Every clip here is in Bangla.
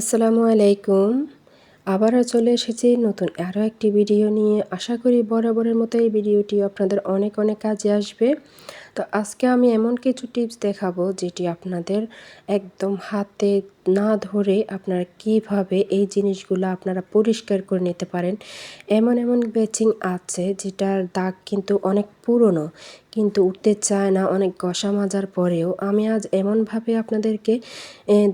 আসসালামু আলাইকুম। আবারও চলে এসেছি নতুন আরও একটি ভিডিও নিয়ে। আশা করি বরাবরের মতো এই ভিডিওটি আপনাদের অনেক অনেক কাজে আসবে। তো আজকে আমি এমন কিছু টিপস দেখাবো যেটি আপনাদের একদম হাতে না ধরে আপনারা কীভাবে এই জিনিসগুলো আপনারা পরিষ্কার করে নিতে পারেন? এমন এমন বেচিং আছে যেটার দাগ কিন্তু অনেক পুরনো, কিন্তু উঠতে চায় না, অনেক গসা মাজার পরেও। আমি আজ এমনভাবে আপনাদেরকে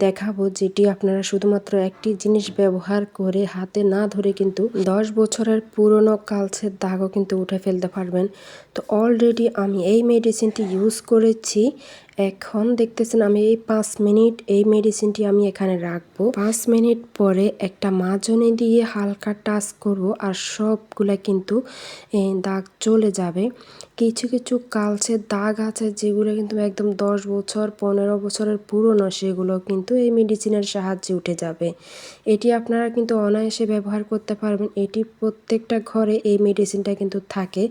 দেখাবো যেটি আপনারা শুধুমাত্র একটি জিনিস ব্যবহার করে হাতে না ধরে কিন্তু দশ বছরের পুরনো কালচের দাগও কিন্তু উঠে ফেলতে পারবেন। তো অলরেডি আমি এই মেডিসিনটি ইউজ করেছি। এখন দেখতেছেন আমি এই পাঁচ মিনিট এই মেডিসিনটি আমি এখানে রাখব। পাঁচ মিনিট পরে একটা মাজনে দিয়ে হালকা টাচ করব আর সবগুলা কিন্তু দাগ চলে যাবে। কিছু কিছু কালচে দাগ আছে যেগুলো কিন্তু একদম দশ বছর, পনেরো বছরের পুরনো সেগুলো কিন্তু এই মেডিসিনের সাহায্যে উঠে যাবে। এটি আপনারা কিন্তু অনায়াসে ব্যবহার করতে পারবেন। এটি প্রত্যেকটা ঘরে এই মেডিসিনটা কিন্তু থাকে।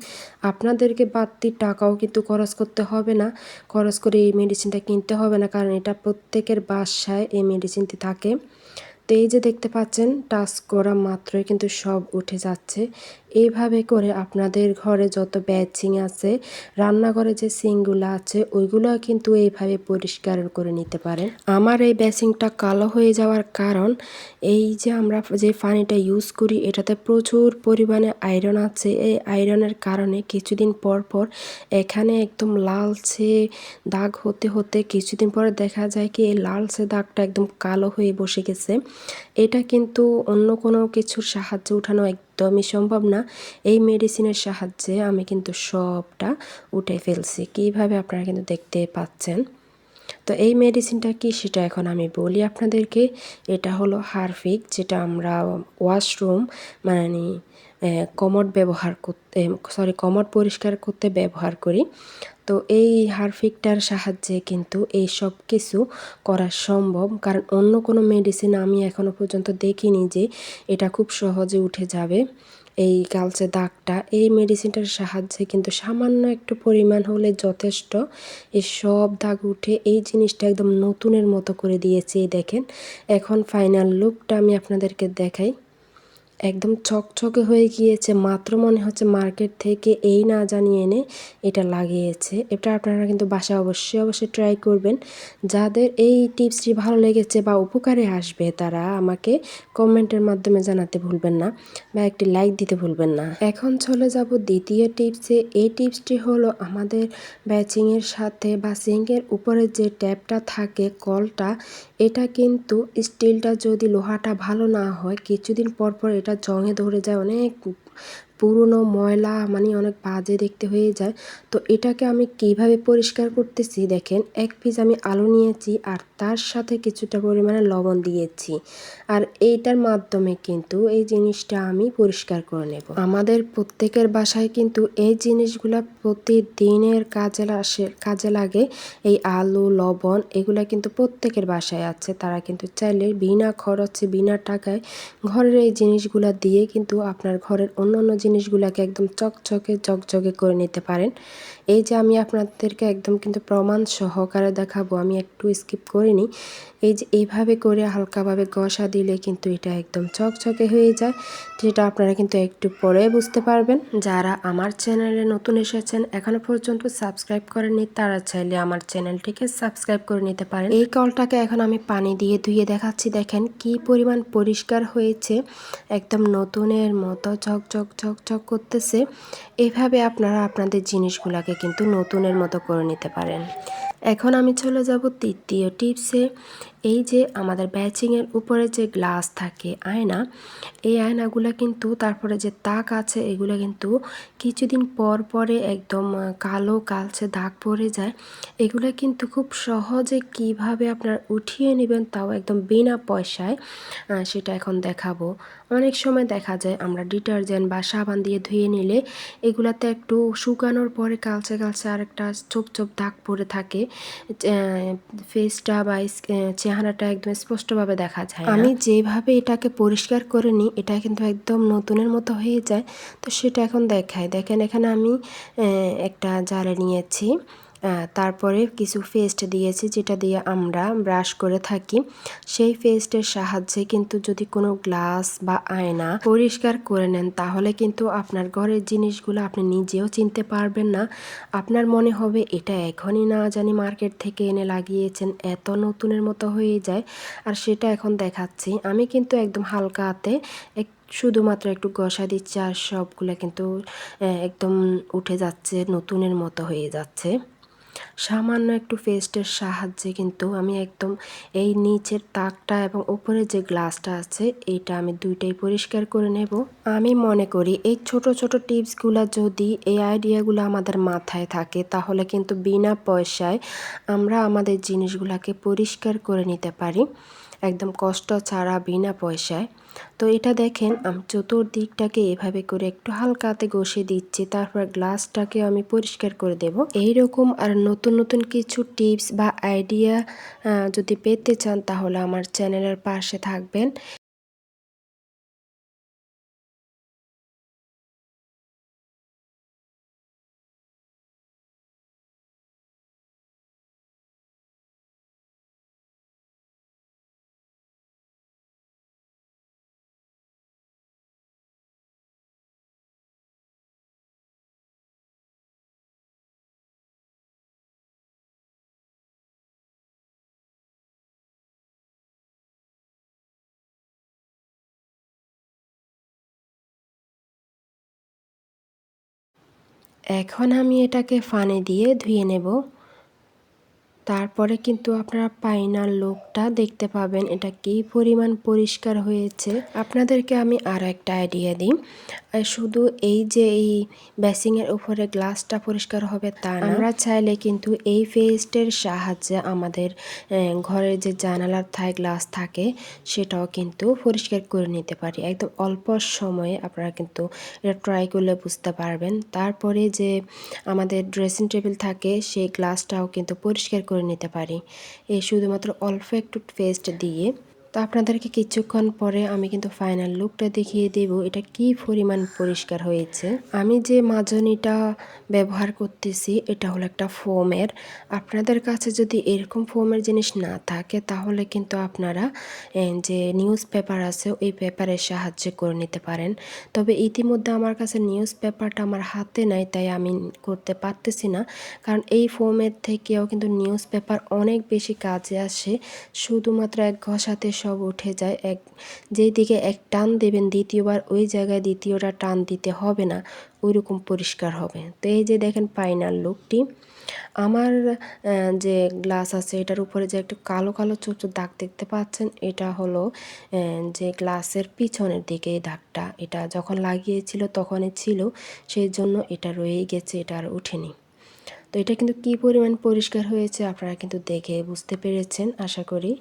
আপনাদেরকে বাড়তি টাকাও কিন্তু খরচ করতে হবে না। খরচ করে এই মেডিসিনটা কিনতে হবে না, কারণ এটা প্রত্যেকের বাসায় এই মেডিসিনটি থাকে। তো এই যে দেখতে পাচ্ছেন, টাচ করা মাত্রই কিন্তু সব উঠে যাচ্ছে। এইভাবে করে আপনাদের ঘরে যত ব্যাচিং আছে, রান্নাঘরে যে সিংগুলো আছে, ওইগুলো কিন্তু এইভাবে পরিষ্কার করে নিতে পারেন। আমার এই ব্যাচিংটা কালো হয়ে যাওয়ার কারণ, এই যে আমরা যে পানিটা ইউজ করি, এটাতে প্রচুর পরিমাণে আয়রন আছে। এই আয়রনের কারণে কিছুদিন পর পর এখানে একদম লালচে দাগ হতে হতে কিছুদিন পরে দেখা যায় কি, এই লালচে দাগটা একদম কালো হয়ে বসে গেছে। এটা কিন্তু অন্য কোনো কিছুর সাহায্যে উঠানো একদমই সম্ভব না। এই মেডিসিনের সাহায্যে আমি কিন্তু সবটা উঠে ফেলছি। কীভাবে আপনারা কিন্তু দেখতে পাচ্ছেন? তো এই মেডিসিনটা কি সেটা এখন আমি বলি আপনাদেরকে। এটা হলো হারফিক যেটা আমরা ওয়াশরুম মানে কমট ব্যবহার করতে সরি কমট পরিষ্কার করতে ব্যবহার করি। তো এই হারফিকটার সাহায্যে কিন্তু এই সব কিছু করা সম্ভব। কারণ অন্য কোনো মেডিসিন আমি এখনও পর্যন্ত দেখিনি যে এটা খুব সহজে উঠে যাবে। এই কালচে দাগটা, এই মেডিসিনটার সাহায্যে কিন্তু সামান্য একটু পরিমাণ হলে যথেষ্ট। এই সব দাগ উঠে এই জিনিসটা একদম নতুনের মতো করে দিয়েছে দেখেন। এখন ফাইনাল লুকটা আমি আপনাদেরকে দেখাই। একদম চকচকে হয়ে গিয়েছে, মাত্র মনে হচ্ছে মার্কেট থেকে এই না জানিয়ে এনে এটা লাগিয়েছে। এটা আপনারা কিন্তু বাসায় অবশ্যই অবশ্যই ট্রাই করবেন। যাদের এই টিপসটি ভালো লেগেছে বা উপকারে আসবে, তারা আমাকে কমেন্টের মাধ্যমে জানাতে ভুলবেন না বা একটি লাইক দিতে ভুলবেন না। এখন চলে যাব দ্বিতীয় টিপসে এই টিপসটি হলো আমাদের ব্যাচিংয়ের সাথে বা সিঙ্কের উপরে যে ট্যাপটা থাকে কলটা এটা কিন্তু স্টিলটা যদি লোহাটা ভালো না হয়, কিছুদিন পর পর এটা জংয়ে ধরে যায়, অনেক পুরনো ময়লা মানে অনেক বাজে দেখতে হয়ে যায়। তো এটাকে আমি কীভাবে পরিষ্কার করতেছি দেখেন, এক পিস আমি আলু নিয়েছি আর তার সাথে কিছুটা পরিমাণে লবণ দিয়েছি। আর এইটার মাধ্যমে কিন্তু এই জিনিসটা আমি পরিষ্কার করে নেব। আমাদের প্রত্যেকের বাসায় কিন্তু এই জিনিসগুলো প্রতিদিনের কাজে আসে, কাজে লাগে। এই আলু, লবণ এগুলো কিন্তু প্রত্যেকের বাসায় আছে। তারা কিন্তু চাইলে বিনা খরচে, বিনা টাকায় ঘরের এই জিনিসগুলো দিয়ে কিন্তু আপনার ঘরের অন্য অন্য জিনিসগুলোকে একদম চকচকে চকচকে করে নিতে পারেন। এই যে আমি আপনাদেরকে একদম কিন্তু প্রমাণ সহকারে দেখাবো, আমি একটু স্কিপ করিনি এই যে এইভাবে করে হালকাভাবে গসা দিলে কিন্তু এটা একদম চকচকে হয়ে যায়। যেটা আপনারা কিন্তু একটু পরে বুঝতে পারবেন। যারা আমার চ্যানেলে নতুন এসেছেন, এখনও পর্যন্ত সাবস্ক্রাইব করেননি, তারা চাইলে আমার চ্যানেলটিকে সাবস্ক্রাইব করে নিতে পারেন। এই কলটাকে এখন আমি পানি দিয়ে ধুয়ে দেখাচ্ছি। দেখেন কি পরিমাণ পরিষ্কার হয়েছে। একদম নতুনের মতো ঝকঝক ঝকঝক করতেছে। এভাবে আপনারা আপনাদের জিনিসগুলোকে কিন্তু নতুনের মতো করে নিতে পারেন। এখন আমি চলে যাব তৃতীয় টিপসে। এই যে আমাদের ব্যাচিংয়ের উপরে যে গ্লাস থাকে, আয়না, এই আয়নাগুলো কিন্তু তারপরে যে তাক আছে, এগুলো কিন্তু কিছুদিন পর পরে একদম কালো কালচে দাগ পড়ে যায়। এগুলো কিন্তু খুব সহজে কীভাবে আপনার উঠিয়ে নেবেন তাও একদম বিনা পয়সায় সেটা এখন দেখাবো। অনেক সময় দেখা যায় আমরা ডিটারজেন্ট বা সাবান দিয়ে ধুয়ে নিলে এগুলাতে একটু শুকানোর পরে কালচে কালচে আরেকটা চোপ চোপ দাগ পড়ে থাকে। ফেসটা বা চেহারাটা একদম স্পষ্টভাবে দেখা যায় আমি যেভাবে এটাকে পরিষ্কার করে নিই, এটা কিন্তু একদম নতুনের মতো হয়ে যায়। তো সেটা এখন দেখায় দেখেন এখানে আমি একটা জারে নিয়েছি। তারপরে কিছু পেস্ট দিয়েছি, যেটা দিয়ে আমরা ব্রাশ করে থাকি। সেই পেস্টের সাহায্যে কিন্তু যদি কোনো গ্লাস বা আয়না পরিষ্কার করে নেন, তাহলে কিন্তু আপনার ঘরের জিনিসগুলো আপনি নিজেও চিনতে পারবেন না। আপনার মনে হবে, এটা এখনই না জানি মার্কেট থেকে এনে লাগিয়েছেন, এত নতুনের মতো হয়ে যায়। আর সেটা এখন দেখাচ্ছি। আমি কিন্তু একদম হালকা হাতে এক, শুধুমাত্র একটু গসা দিচ্ছে, আর সবগুলো কিন্তু একদম উঠে যাচ্ছে, নতুনের মতো হয়ে যাচ্ছে। সামান্য একটু পেস্টের সাহায্যে কিন্তু আমি একদম এই নিচের তাকটা এবং উপরে যে গ্লাসটা আছে এটা আমি দুইটাই পরিষ্কার করে নেব। আমি মনে করি এই ছোট ছোট টিপসগুলো যদি এই আইডিয়াগুলো আমাদের মাথায় থাকে, তাহলে কিন্তু বিনা পয়সায় আমরা আমাদের জিনিসগুলোকে পরিষ্কার করে নিতে পারি। একদম কষ্ট ছাড়া বিনা পয়সায়। তো এটা দেখেন, আমি চতুর্দিকটাকে এভাবে করে একটু হালকাতে ঘষে দিচ্ছি, তারপর গ্লাসটাকে আমি পরিষ্কার করে দেব। এইরকম আর নতুন নতুন কিছু টিপস বা আইডিয়া যদি পেতে চান তাহলে আমার চ্যানেলের পাশে থাকবেন। এখন আমি এটাকে ফানে দিয়ে ধুয়ে নেব। তারপরে কিন্তু আপনারা পাইনার লোকটা দেখতে পাবেন এটা কি পরিমাণ পরিষ্কার হয়েছে। আপনাদেরকে আমি আর একটা আইডিয়া দিই। শুধু এই যে এই বেসিংয়ের উপরে গ্লাসটা পরিষ্কার হবে তা আমরা চাইলে কিন্তু এই ফেস্টের সাহায্যে আমাদের ঘরের যে জানালার থায় গ্লাস থাকে, সেটাও কিন্তু পরিষ্কার করে নিতে পারি। একদম অল্প সময়ে আপনারা কিন্তু এটা ট্রাই করলে বুঝতে পারবেন। তারপরে যে আমাদের ড্রেসিং টেবিল থাকে, সেই গ্লাসটাও কিন্তু পরিষ্কার করে নিতে পারি। এই শুধুমাত্র অল্প একটু পেস্ট দিয়ে তো আপনাদেরকে কিছুক্ষণ পরে আমি কিন্তু ফাইনাল লুকটা দেখিয়ে দেব, এটা কি পরিমাণ পরিষ্কার হয়েছে। আমি যে মাজনিটা ব্যবহার করতেছি, এটা হলো একটা ফোমের আপনাদের কাছে যদি এরকম ফোমের জিনিস না থাকে, তাহলে কিন্তু আপনারা যে নিউজ পেপার আছে, ওই পেপারের সাহায্যে করে নিতে পারেন। তবে ইতিমধ্যে আমার কাছে নিউজ পেপারটা আমার হাতে নাই, তাই আমি করতে পারতেছি না। কারণ এই ফোমের থেকেও কিন্তু নিউজ পেপার অনেক বেশি কাজে আসে। শুধুমাত্র এক ঘষাতে সব উঠে যায়। এক যেই দিকে এক টান দেবেন দ্বিতীয়বার, ওই জায়গায় দ্বিতীয়টা টান দিতে হবে না। ওই রকম পরিষ্কার হবে। তো এই যে দেখেন পাইনার লুকটি আমার যে গ্লাস আছে, এটার উপরে যে একটু কালো কালো ছোট দাগ দেখতে পাচ্ছেন, এটা হলো যে গ্লাসের পিছনের দিকে এই দাগটা। এটা যখন লাগিয়েছিল তখনই ছিল সেই জন্য এটা রয়েই গেছে, এটা আর উঠেনি তো এটা কিন্তু কি পরিমাণ পরিষ্কার হয়েছে আপনারা কিন্তু দেখে বুঝতে পেরেছেন, আশা করি।